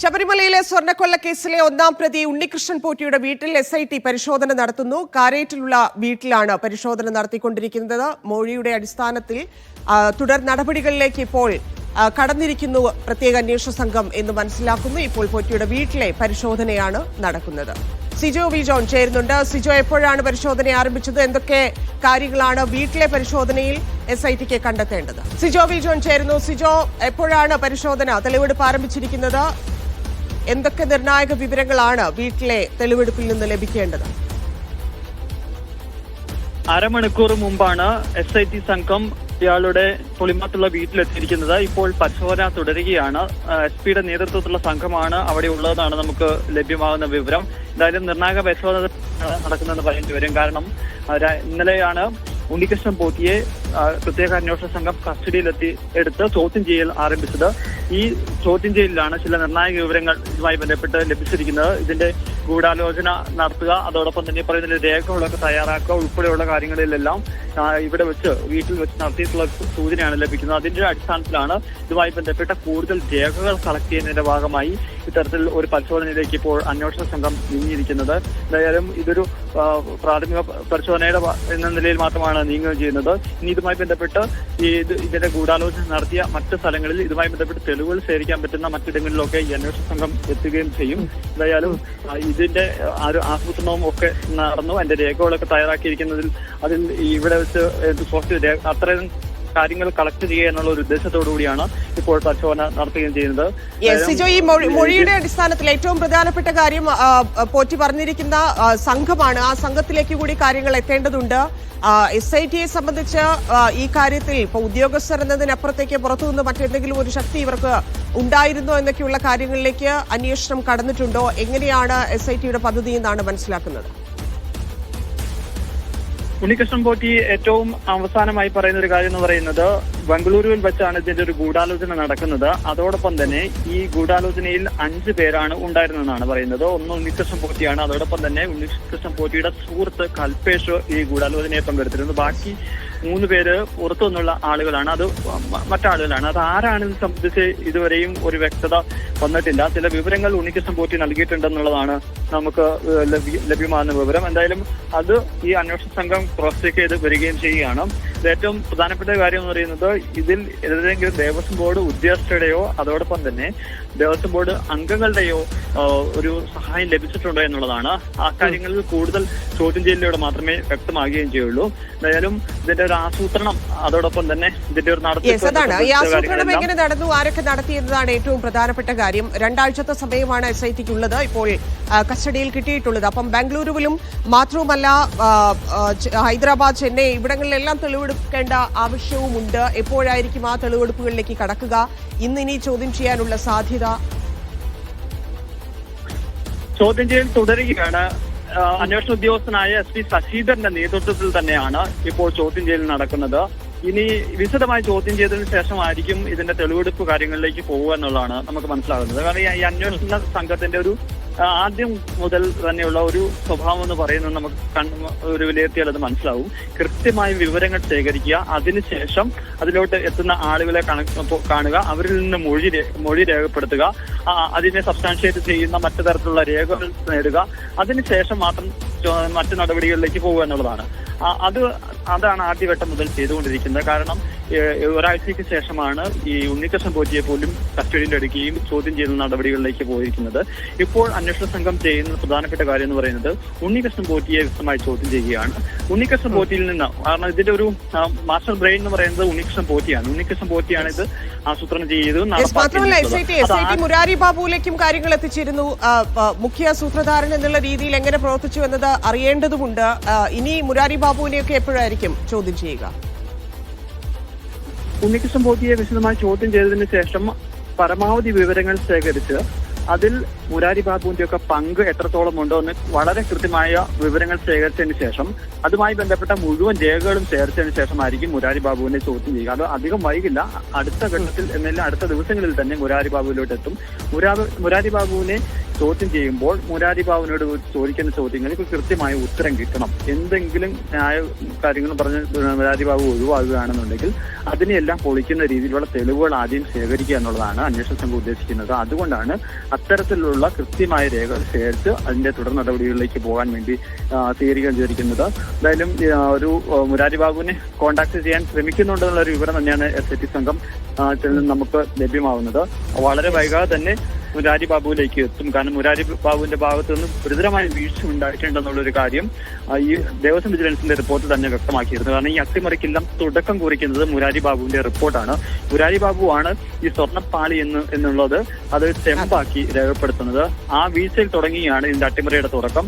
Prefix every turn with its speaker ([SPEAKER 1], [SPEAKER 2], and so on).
[SPEAKER 1] ശബരിമലയിലെ സ്വർണക്കൊള്ള കേസിലെ ഒന്നാം പ്രതി ഉണ്ണികൃഷ്ണൻ പോറ്റിയുടെ വീട്ടിൽ എസ് ഐ ടി പരിശോധന നടത്തുന്നു. കാരേറ്റിലുള്ള വീട്ടിലാണ് പരിശോധന നടത്തിക്കൊണ്ടിരിക്കുന്നത്. മൊഴിയുടെ അടിസ്ഥാനത്തിൽ തുടർ നടപടികളിലേക്ക് ഇപ്പോൾ കടന്നിരിക്കുന്നു പ്രത്യേക അന്വേഷണ സംഘം എന്ന് മനസ്സിലാക്കുന്നു. ഇപ്പോൾ പോറ്റിയുടെ വീട്ടിലെ പരിശോധനയാണ് നടക്കുന്നത്. സിജോ വി ജോൺ ചേരുന്നുണ്ട്. സിജോ എപ്പോഴാണ് പരിശോധന ആരംഭിച്ചത്? എന്തൊക്കെ കാര്യങ്ങളാണ് വീട്ടിലെ പരിശോധനയിൽ എസ് ഐ ടിക്ക് കണ്ടെത്തേണ്ടത്? സിജോ വി ജോൺ ചേരുന്നു. സിജോ എപ്പോഴാണ് പരിശോധന തെളിവെടുപ്പ് ആരംഭിച്ചിരിക്കുന്നത്? എന്തൊക്കെ നിർണായക വിവരങ്ങളാണ് വീട്ടിലെ തെളിവെടുപ്പിൽ നിന്ന് ലഭിക്കേണ്ടത്?
[SPEAKER 2] അരമണിക്കൂർ മുമ്പാണ് എസ് ഐ ടി സംഘം ഇയാളുടെ പുളിമത്തുള്ള വീട്ടിലെത്തിയിരിക്കുന്നത്. ഇപ്പോൾ പരിശോധന തുടരുകയാണ്. എസ് പിയുടെ നേതൃത്വത്തിലുള്ള സംഘമാണ് അവിടെ ഉള്ളതെന്നാണ് നമുക്ക് ലഭ്യമാകുന്ന വിവരം. എന്തായാലും നിർണായക പരിശോധന നടക്കുന്നതെന്ന് പറയേണ്ടി വരും. കാരണം ഇന്നലെയാണ് ഉണ്ണികൃഷ്ണൻ പോത്തിയെ പ്രത്യേക അന്വേഷണ സംഘം കസ്റ്റഡിയിലെത്തി എടുത്ത് ചോദ്യം ചെയ്യൽ ആരംഭിച്ചത്. ഈ ചോദ്യം ചെയ്യലിലാണ് ചില നിർണായക വിവരങ്ങൾ ഇതുമായി ബന്ധപ്പെട്ട് ലഭിച്ചിരിക്കുന്നത്. ഇതിന്റെ ഗൂഢാലോചന നടത്തുക. അതോടൊപ്പം തന്നെ പറയുന്ന രേഖകളൊക്കെ തയ്യാറാക്കുക. ഉൾപ്പെടെയുള്ള കാര്യങ്ങളിലെല്ലാം ഇവിടെ വെച്ച് വീട്ടിൽ വെച്ച് നടത്തിയിട്ടുള്ള സൂചനയാണ് ലഭിക്കുന്നത്. അതിന്റെ അടിസ്ഥാനത്തിലാണ് ഇതുമായി ബന്ധപ്പെട്ട കൂടുതൽ രേഖകൾ കളക്ട് ചെയ്യുന്നതിന്റെ ഭാഗമായി ഇത്തരത്തിൽ ഒരു പരിശോധനയിലേക്ക് ഇപ്പോൾ അന്വേഷണ സംഘം നീങ്ങിയിരിക്കുന്നത്. എന്തായാലും ഇതൊരു പ്രാഥമിക പരിശോധനയുടെ എന്ന നിലയിൽ മാത്രമാണ് നീങ്ങുകയും ചെയ്യുന്നത്. ഇനി ഇതുമായി ബന്ധപ്പെട്ട് ഇത് ഇതിന്റെ ഗൂഢാലോചന നടത്തിയ മറ്റ് സ്ഥലങ്ങളിൽ ഇതുമായി ബന്ധപ്പെട്ട് തെളിവുകൾ ശേഖരിക്കാൻ പറ്റുന്ന മറ്റിടങ്ങളിലൊക്കെ ഈ അന്വേഷണ സംഘം എത്തുകയും ചെയ്യും. എന്തായാലും ഇതിന്റെ ഒരു ആസൂത്രണവും ഒക്കെ നടന്നു. അതിന്റെ രേഖകളൊക്കെ തയ്യാറാക്കിയിരിക്കുന്നതിൽ അതിൽ ഇവിടെ വെച്ച് സോഫ്റ്റ് അത്രയും കാര്യങ്ങൾ കളക്ട് ചെയ്യുക എന്നുള്ള ഒരു ഉദ്ദേശത്തോടു കൂടിയാണ് ഇപ്പോൾ പരിശോധന നടത്തുകയും ചെയ്യുന്നത്.
[SPEAKER 1] സിജോ ഈ മൊഴിയുടെ അടിസ്ഥാനത്തിൽ ഏറ്റവും പ്രധാനപ്പെട്ട കാര്യം പോറ്റി പറഞ്ഞിരിക്കുന്ന സംഘമാണ്. ആ സംഘത്തിലേക്ക് കൂടി കാര്യങ്ങൾ എത്തേണ്ടതുണ്ട്. എസ് ഐ ടിയെ സംബന്ധിച്ച് ഈ കാര്യത്തിൽ ഇപ്പൊ ഉദ്യോഗസ്ഥർ എന്നതിനപ്പുറത്തേക്ക് പുറത്തുനിന്ന് മറ്റെന്തെങ്കിലും ഒരു ശക്തി ഇവർക്ക് ഉണ്ടായിരുന്നോ എന്നൊക്കെയുള്ള കാര്യങ്ങളിലേക്ക് അന്വേഷണം കടന്നിട്ടുണ്ടോ? എങ്ങനെയാണ് എസ് ഐ ടിയുടെ പദ്ധതി എന്നാണ് മനസ്സിലാക്കുന്നത്?
[SPEAKER 2] ഉണ്ണികൃഷ്ണൻ പോറ്റി ഏറ്റവും അവസാനമായി പറയുന്ന ഒരു കാര്യം എന്ന് പറയുന്നത് ബംഗളൂരുവിൽ വെച്ചാണ് ഇതിന്റെ ഒരു ഗൂഢാലോചന നടക്കുന്നത്. അതോടൊപ്പം തന്നെ ഈ ഗൂഢാലോചനയിൽ അഞ്ച് പേരാണ് ഉണ്ടായിരുന്നതെന്നാണ് പറയുന്നത്. ഒന്ന് ഉണ്ണികൃഷ്ണൻ പോറ്റിയാണ്. അതോടൊപ്പം തന്നെ ഉണ്ണികൃഷ്ണൻ പോറ്റിയുടെ സുഹൃത്ത് കൽപേഷ് ഈ ഗൂഢാലോചനയെ പങ്കെടുത്തിരുന്നു. ബാക്കി മൂന്ന് പേര് പുറത്തു നിന്നുള്ള ആളുകളാണ്. അത് മറ്റാളുകളാണ്. അത് ആരാണെന്ന് സംബന്ധിച്ച് ഇതുവരെയും ഒരു വ്യക്തത വന്നിട്ടില്ല. ചില വിവരങ്ങൾ ഉണ്ണികൃഷ്ണൻ പോറ്റി നൽകിയിട്ടുണ്ടെന്നുള്ളതാണ് നമുക്ക് ലഭ്യ- ലഭ്യമാകുന്ന വിവരം. എന്തായാലും അത് ഈ അന്വേഷണ സംഘം ക്രോസ് ചെക്ക് ചെയ്ത് വരികയും ചെയ്യുകയാണ്. ഏറ്റവും പ്രധാനപ്പെട്ട കാര്യം എന്ന് പറയുന്നത് ഇതിൽ ഏതെങ്കിലും ദേവസ്വം ബോർഡ് ഉദ്യോഗസ്ഥരുടെയോ അതോടൊപ്പം തന്നെ ദേവസ്വം ബോർഡ് അംഗങ്ങളുടെയോ ഒരു സഹായം ലഭിച്ചിട്ടുണ്ടോ എന്നുള്ളതാണ്. ആ കാര്യങ്ങളിൽ കൂടുതൽ ചോദ്യം ചെയ്യലിലൂടെ മാത്രമേ വ്യക്തമാകുകയും ചെയ്യുള്ളൂ. എന്തായാലും ഇതിന്റെ ഒരു ആസൂത്രണം അതോടൊപ്പം തന്നെ ഇതിന്റെ ഒരു
[SPEAKER 1] ആസൂത്രണം എങ്ങനെ നടന്നു? ആരൊക്കെ നടത്തിയെന്നതാണ് ഏറ്റവും പ്രധാനപ്പെട്ട കാര്യം? രണ്ടാഴ്ചത്തെ സമയമാണ് എസ് ഐ ടിക്ക് ഉള്ളത്. ഇപ്പോൾ കസ്റ്റഡിയിൽ കിട്ടിയിട്ടുള്ളത്. അപ്പം ബാംഗ്ലൂരുവിലും മാത്രവുമല്ല ഹൈദരാബാദ് ചെന്നൈ ഇവിടങ്ങളിലെല്ലാം തെളിവെടുക്കേണ്ട ആവശ്യവുമുണ്ട്. എപ്പോഴായിരിക്കും ആ തെളിവെടുപ്പുകളിലേക്ക് കടക്കുക? ഇന്ന് ഇനി ചോദ്യം ചെയ്യാനുള്ള സാധ്യത?
[SPEAKER 2] ചോദ്യം ചെയ്യൽ തുടരുകയാണ്. അന്വേഷണ ഉദ്യോഗസ്ഥനായ എസ് പി ശശീധരന്റെ നേതൃത്വത്തിൽ തന്നെയാണ് ഇപ്പോൾ ചോദ്യം ചെയ്യൽ നടക്കുന്നത്. ഇനി വിശദമായി ചോദ്യം ചെയ്തതിനു ശേഷമായിരിക്കും ഇതിന്റെ തെളിവെടുപ്പ് കാര്യങ്ങളിലേക്ക് പോകുക എന്നുള്ളതാണ് നമുക്ക് മനസ്സിലാകുന്നത്. കാരണം ഈ- അന്വേഷണ സംഘത്തിന്റെ ഒരു ആദ്യം മുതൽ തന്നെയുള്ള ഒരു സ്വഭാവം എന്ന് പറയുന്നത് നമുക്ക് കണ്ണു ഒരു വിലയിരുത്തിയാൽ അത് മനസ്സിലാവും. കൃത്യമായ വിവരങ്ങൾ ശേഖരിക്കുക. അതിനുശേഷം അതിലോട്ട് എത്തുന്ന ആളുകളെ കാണുക. അവരിൽ നിന്ന് മൊഴി മൊഴി രേഖപ്പെടുത്തുക. അതിനെ സബ്സ്റ്റാൻഷിയേറ്റ് ചെയ്യുന്ന മറ്റു തരത്തിലുള്ള രേഖകൾ നേടുക. അതിനുശേഷം മാത്രം മറ്റു നടപടികളിലേക്ക് പോകുക എന്നുള്ളതാണ്. അത് അതാണ് ആദ്യഘട്ടം മുതൽ ചെയ്തുകൊണ്ടിരിക്കുന്നത്. കാരണം ഒരാഴ്ചയ്ക്ക് ശേഷമാണ് ഈ ഉണ്ണികൃഷ്ണൻ പോറ്റിയെ പോലും കസ്റ്റഡിയിൽ എടുക്കുകയും ചോദ്യം ചെയ്യുന്ന നടപടികളിലേക്ക് പോയിരിക്കുന്നത്. ഇപ്പോൾ അന്വേഷണ സംഘം ചെയ്യുന്ന പ്രധാനപ്പെട്ട കാര്യം എന്ന് പറയുന്നത് ഉണ്ണികൃഷ്ണൻ പോറ്റിയെ വ്യക്തമായി ചോദ്യം ചെയ്യുകയാണ്. ഉണ്ണികൃഷ്ണൻ പോറ്റിയിൽ നിന്ന് കാരണം ഇതിന്റെ ഒരു മാസ്റ്റർ ബ്രെയിൻ എന്ന് പറയുന്നത് ഉണ്ണികൃഷ്ണൻ പോറ്റിയാണ് ഉണ്ണികൃഷ്ണൻ പോറ്റിയാണ് ഇത് ആസൂത്രണം ചെയ്തതും
[SPEAKER 1] മാത്രമല്ല S I T S I T Murari ബാബുവിലേക്കും കാര്യങ്ങൾ എത്തിച്ചിരുന്നു. മുഖ്യ സൂത്രധാരൻ എന്നുള്ള രീതിയിൽ എങ്ങനെ പ്രവർത്തിച്ചു എന്നത് അറിയേണ്ടതുമുണ്ട്. ഇനി മുരാരി ബാബുവിനെയൊക്കെ എപ്പോഴായിരിക്കും ചോദ്യം ചെയ്യുക?
[SPEAKER 2] ഉണ്ണികൃഷ്ണൻ പോറ്റിയെ വിശദമായി ചോദ്യം ചെയ്തതിന് ശേഷം പരമാവധി വിവരങ്ങൾ ശേഖരിച്ച് അതിൽ മുരാരി ബാബുവിന്റെ ഒക്കെ പങ്ക് എത്രത്തോളം ഉണ്ടോ എന്ന് വളരെ കൃത്യമായ വിവരങ്ങൾ ശേഖരിച്ചതിന് ശേഷം അതുമായി ബന്ധപ്പെട്ട മുഴുവൻ രേഖകളും ശേഖരിച്ചതിന് ശേഷമായിരിക്കും മുരാരി ബാബുവിനെ ചോദ്യം ചെയ്യുക. അത് അധികം വൈകില്ല. അടുത്ത ഘട്ടത്തിൽ എന്നല്ല അടുത്ത ദിവസങ്ങളിൽ തന്നെ മുരാരി ബാബുവിലോട്ട് എത്തും മുരാ മുരാരി ബാബുവിനെ ചോദ്യം ചെയ്യുമ്പോൾ മുരാരി ബാബുവിനോട് ചോദിക്കുന്ന ചോദ്യങ്ങൾക്ക് കൃത്യമായ ഉത്തരം കിട്ടണം. എന്തെങ്കിലും ന്യായ കാര്യങ്ങൾ പറഞ്ഞ് മുരാരി ബാബു ഒഴിവാകുകയാണെന്നുണ്ടെങ്കിൽ അതിനെല്ലാം പൊളിക്കുന്ന രീതിയിലുള്ള തെളിവുകൾ ആദ്യം ശേഖരിക്കുക എന്നുള്ളതാണ് അന്വേഷണ സംഘം ഉദ്ദേശിക്കുന്നത്. അതുകൊണ്ടാണ് അത്തരത്തിലുള്ള കൃത്യമായ രേഖ ശേഖരിച്ച് അതിന്റെ തുടർ നടപടികളിലേക്ക് പോകാൻ വേണ്ടി വിചാരിക്കുന്നത് എന്തായാലും ഒരു മുരാരി ബാബുവിനെ കോൺടാക്ട് ചെയ്യാൻ ശ്രമിക്കുന്നുണ്ടെന്നുള്ള ഒരു വിവരം തന്നെയാണ് എസ് ഐ ടി സംഘം നമുക്ക് ലഭ്യമാവുന്നത്. വളരെ വൈകാതെ തന്നെ മുരാരി ബാബുവിലേക്ക് എത്തും. കാരണം മുരാരി ബാബുവിന്റെ ഭാഗത്തു നിന്ന് ഗുരുതരമായ വീഴ്ച ഉണ്ടായിട്ടുണ്ടെന്നുള്ള ഒരു കാര്യം ഈ ദേവസ്വം വിജിലൻസിന്റെ റിപ്പോർട്ട് തന്നെ വ്യക്തമാക്കിയിരുന്നു. കാരണം ഈ അട്ടിമറിക്കെല്ലാം തുടക്കം കുറിക്കുന്നത് മുരാരി ബാബുവിന്റെ റിപ്പോർട്ടാണ് മുരാരി ബാബു ആണ് ഈ സ്വർണപ്പാളി എന്ന് എന്നുള്ളത് അത് ചെമ്പാക്കി രേഖപ്പെടുത്തുന്നത്. ആ വീഴ്ചയിൽ തുടങ്ങിയാണ് ഇതിന്റെ അട്ടിമറിയുടെ തുടക്കം.